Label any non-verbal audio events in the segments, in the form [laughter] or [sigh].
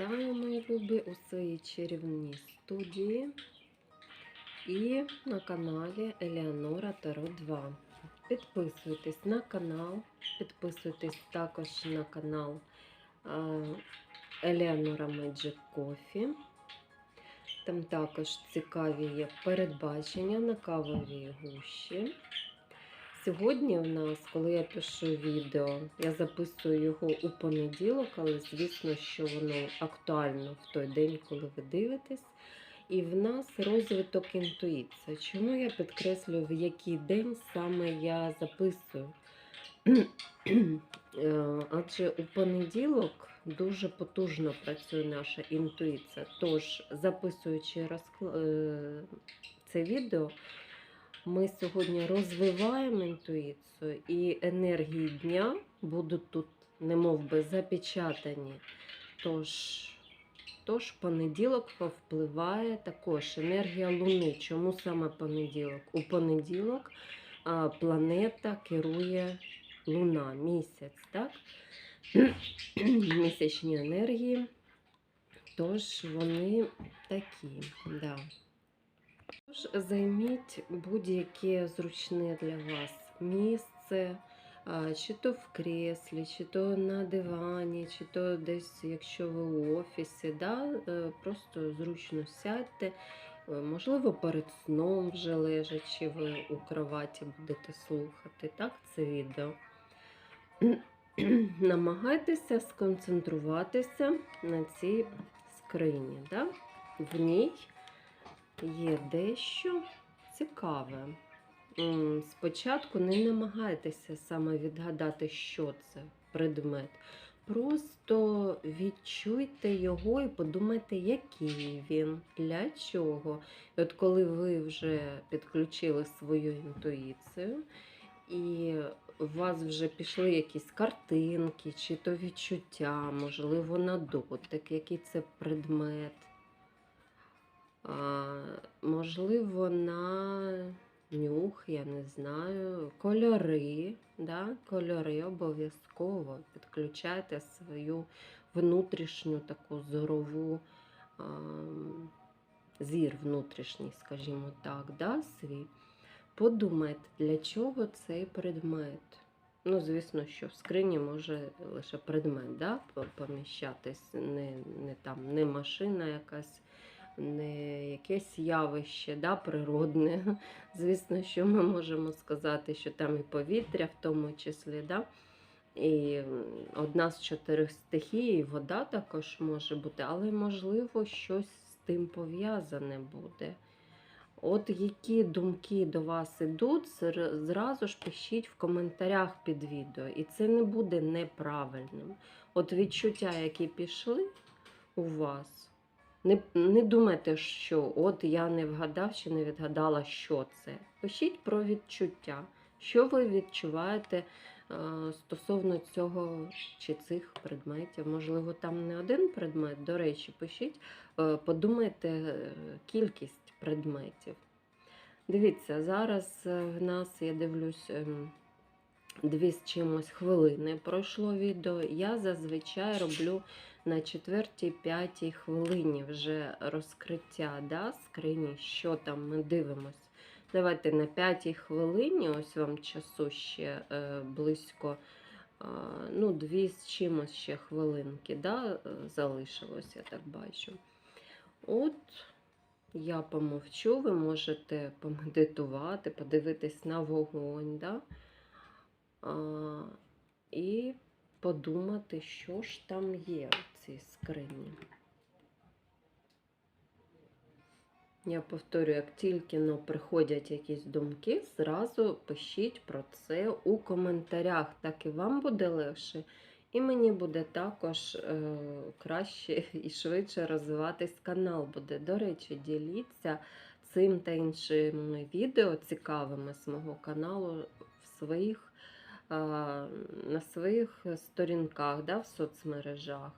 Вітаю, мої любі, у своїй чарівній студії і на каналі Елеонора Таро 2. Підписуйтесь на канал, підписуйтесь також на канал а, Елеонора Magic Coffee. Там також цікаві є передбачення на кавовій гущі. Сьогодні в нас, коли я пишу відео, я записую його у понеділок, але звісно, що воно актуально в той день, коли ви дивитесь. І в нас розвиток інтуїції. Чому я підкреслюю, в який день саме я записую? Е, Адже у понеділок дуже потужно працює наша інтуїція. Тож, записуючи розкла... е, це відео, ми сьогодні розвиваємо інтуїцію, і енергії дня будуть тут, немов би, запечатані. Тож, тож понеділок впливає також енергія Луни. Чому саме понеділок? У понеділок а, планета керує Луна, місяць, так? [clears throat] Місячні енергії. Тож вони такі, да. Тож займіть будь-яке зручне для вас місце, чи то в креслі, чи то на дивані, чи то десь, якщо ви у офісі, да? е, просто зручно сядьте. Е, Можливо, перед сном вже лежачи, ви у кроваті будете слухати так, це відео. [clears throat] Намагайтеся сконцентруватися на цій скрині. Да? В ній є дещо цікаве. Спочатку не намагайтеся саме відгадати, що це предмет. Просто відчуйте його і подумайте, який він, для чого. І от коли ви вже підключили свою інтуїцію, і у вас вже пішли якісь картинки, чи то відчуття, можливо, на дотик, який це предмет. Можливо, на нюх, я не знаю, кольори. Да? Кольори обов'язково підключайте свою внутрішню таку зорову зір внутрішній, скажімо так, да? свій. Подумайте, для чого цей предмет. Ну, звісно, що в скрині може лише предмет да, поміщатись, не, не, там, не машина якась, не якесь явище да, природне. [laughs] Звісно, що ми можемо сказати, що там і повітря в тому числі. Да? І одна з чотирьох стихій, і вода також може бути, але можливо щось з тим пов'язане буде. От які думки до вас ідуть, зразу ж пишіть в коментарях під відео. І це не буде неправильним. От відчуття, які пішли у вас, не, не думайте, що от я не вгадав чи не відгадала, що це. Пишіть про відчуття, що ви відчуваєте е, стосовно цього чи цих предметів. Можливо, там не один предмет. До речі, пишіть, е, подумайте е, кількість предметів. Дивіться, зараз е, в нас, я дивлюсь, ем, дві з чимось хвилини пройшло відео. Я зазвичай роблю на четвертій, п'ятій хвилині вже розкриття да, скрині, що там ми дивимось. Давайте на п'ятій хвилині, ось вам часу ще е, близько, е, ну, дві з чимось ще хвилинки да, е, залишилось, я так бачу. От я помовчу, ви можете помедитувати, подивитись на вогонь, да? Подумати, що ж там є в цій скрині. Я повторюю, як тільки ну, приходять якісь думки, зразу пишіть про це у коментарях. Так і вам буде легше, і мені буде також е, краще і швидше розвиватись канал буде. До речі, діліться цим та іншими відео цікавими з мого каналу в своїх, на своїх сторінках, да, в соцмережах.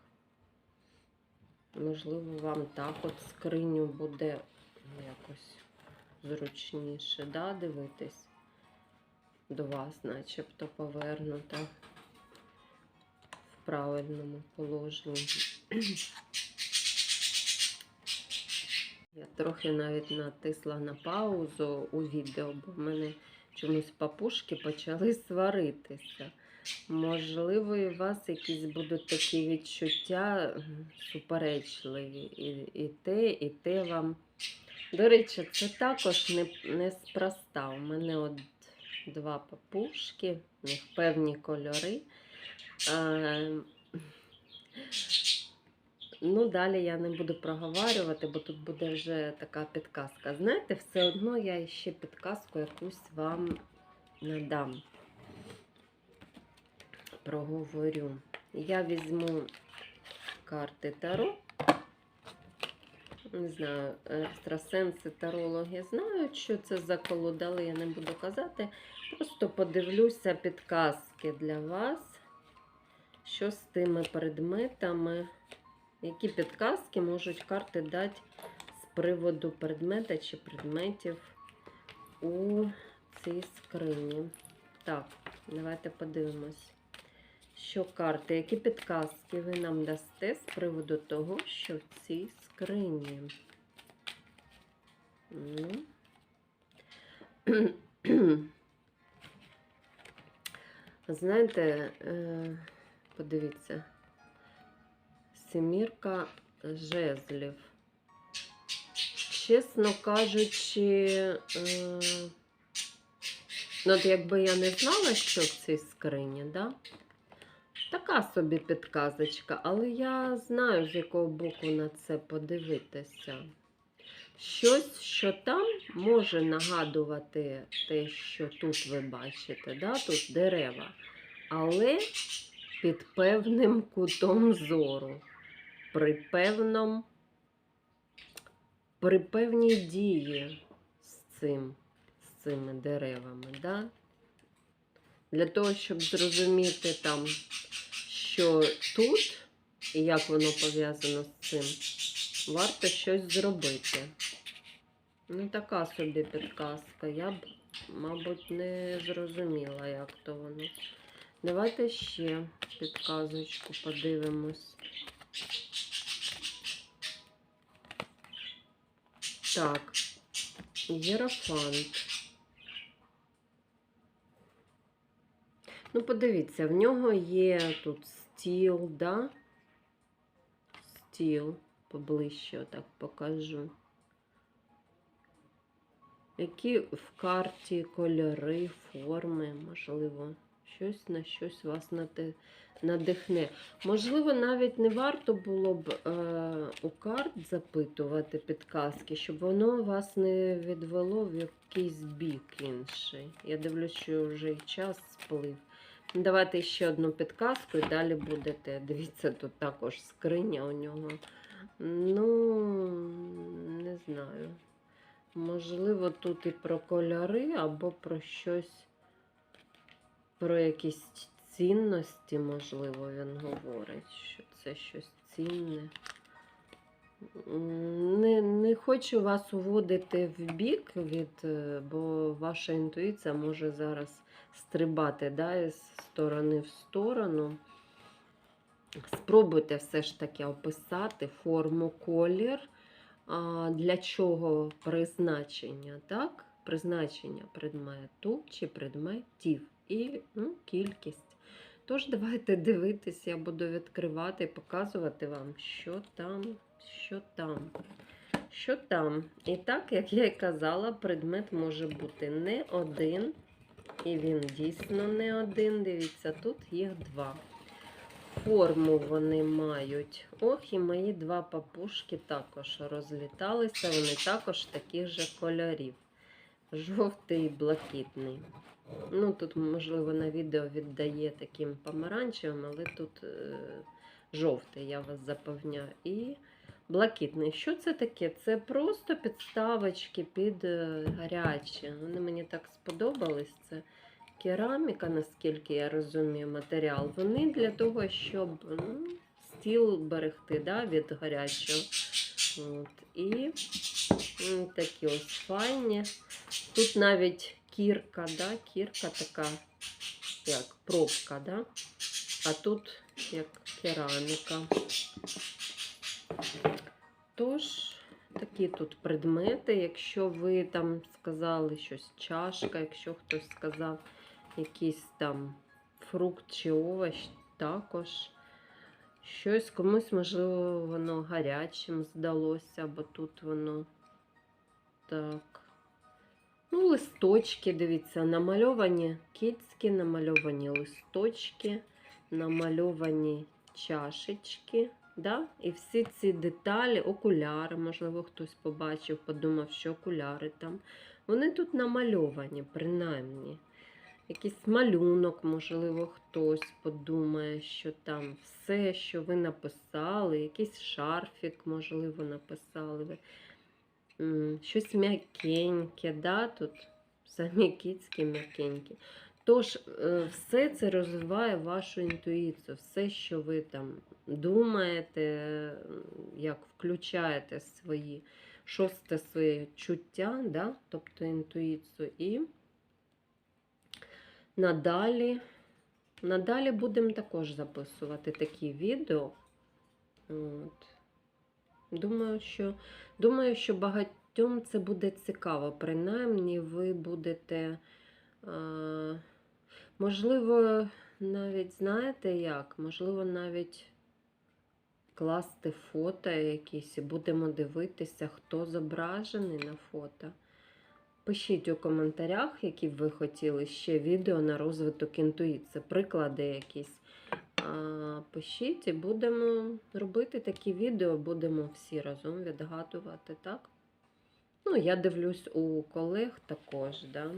Можливо, вам так от скриню буде ну, якось зручніше да, дивитись до вас, начебто повернута в правильному положенні. Я трохи навіть натисла на паузу у відео, бо в мене чомусь папушки почали сваритися. Можливо, у вас якісь будуть такі відчуття суперечливі. І, і те, і те вам. До речі, це також не, не. У мене от два папушки, в них певні кольори. А, ну, далі я не буду проговорювати, бо тут буде вже така підказка. Знаєте, все одно я ще підказку якусь вам надам. Проговорю. Я візьму карти Таро. Не знаю, екстрасенси, тарологи знають, що це за колода, але я не буду казати. Просто подивлюся підказки для вас, що з тими предметами, які підказки можуть карти дати з приводу предмета чи предметів у цій скрині. Так, давайте подивимось. Що карти, які підказки ви нам дасте з приводу того, що в цій скрині? Ну. [clears throat] Знаєте, е, подивіться, семірка жезлів. Чесно кажучи, е, ну, от якби я не знала, що в цій скрині, да? така собі підказочка, але я знаю, з якого боку на це подивитися. Щось, що там може нагадувати те, що тут ви бачите, да? тут дерева, але під певним кутом зору, при певному, при певній дії з цим, з цими деревами. Да? Для того, щоб зрозуміти там, що тут і як воно пов'язано з цим, варто щось зробити. Ну, така собі підказка. Я б, мабуть, не зрозуміла, як то воно. Давайте ще підказочку подивимось. Так, Єрофант. Ну, подивіться, в нього є тут стіл, да? Стіл, поближче отак покажу. Які в карті кольори, форми, можливо, щось на щось вас надихне. Можливо, навіть не варто було б е, у карт запитувати підказки, щоб воно вас не відвело в якийсь бік інший. Я дивлюсь, що вже і час сплив. Давайте ще одну підказку і далі будете. Дивіться, тут також скриня у нього. Ну, не знаю. Можливо, тут і про кольори, або про щось, про якісь цінності, можливо, він говорить, що це щось цінне. Не, не хочу вас уводити в бік, від, е, бо ваша інтуїція може зараз стрибати да, із сторони в сторону. Спробуйте все ж таки описати форму, колір, для чого призначення, так? Призначення предмету чи предметів і ну, кількість. Тож, давайте дивитися, я буду відкривати і показувати вам, що там, що там. Що там? І так, як я і казала, предмет може бути не один. І він дійсно не один. Дивіться, тут їх два. Форму вони мають. Ох, і мої два папушки також розліталися. Вони також таких же кольорів. Жовтий і блакитний. Ну, тут, можливо, на відео віддає таким помаранчевим, але тут е, жовтий, я вас запевняю. І блакитний. Що це таке? Це просто підставочки під е, гарячі. Вони мені так сподобались. Це кераміка, наскільки я розумію, матеріал. Вони для того, щоб ну, стіл берегти да, від гарячого. От. І такі ось файні. Тут навіть кірка, да? кірка така, як пробка, да? а тут як кераміка. Тож, які тут предмети. Якщо ви там сказали щось чашка, якщо хтось сказав якийсь там фрукт чи овощ, також щось комусь, можливо, воно гарячим здалося, бо тут воно так. Ну, листочки, дивіться, намальовані кицьки, намальовані листочки, намальовані чашечки. Да? І всі ці деталі, окуляри, можливо, хтось побачив, подумав, що окуляри там. Вони тут намальовані, принаймні. Якийсь малюнок, можливо, хтось подумає, що там все, що ви написали, якийсь шарфік, можливо, написали ви. Щось м'якеньке, да? тут самі кіцькі м'якенькі. Тож, е, все це розвиває вашу інтуїцію, все, що ви там думаєте, як включаєте свої шосте своє чуття, да? тобто інтуїцію, і надалі, надалі будемо також записувати такі відео. От. Думаю, що, думаю, що багатьом це буде цікаво. Принаймні, ви будете, а, можливо, навіть знаєте як? Можливо, навіть класти фото якісь і будемо дивитися, хто зображений на фото. Пишіть у коментарях, які б ви хотіли ще відео на розвиток інтуїції, приклади якісь. Пишіть і будемо робити такі відео, будемо всі разом відгадувати, так? Ну, я дивлюсь у колег також, да?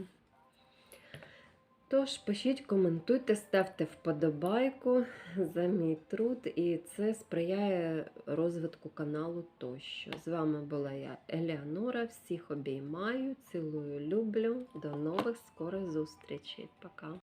Тож, пишіть, коментуйте, ставте вподобайку за мій труд, і це сприяє розвитку каналу тощо. З вами була я, Елеонора. Всіх обіймаю, цілую, люблю. До нових скорих зустрічей. Пока.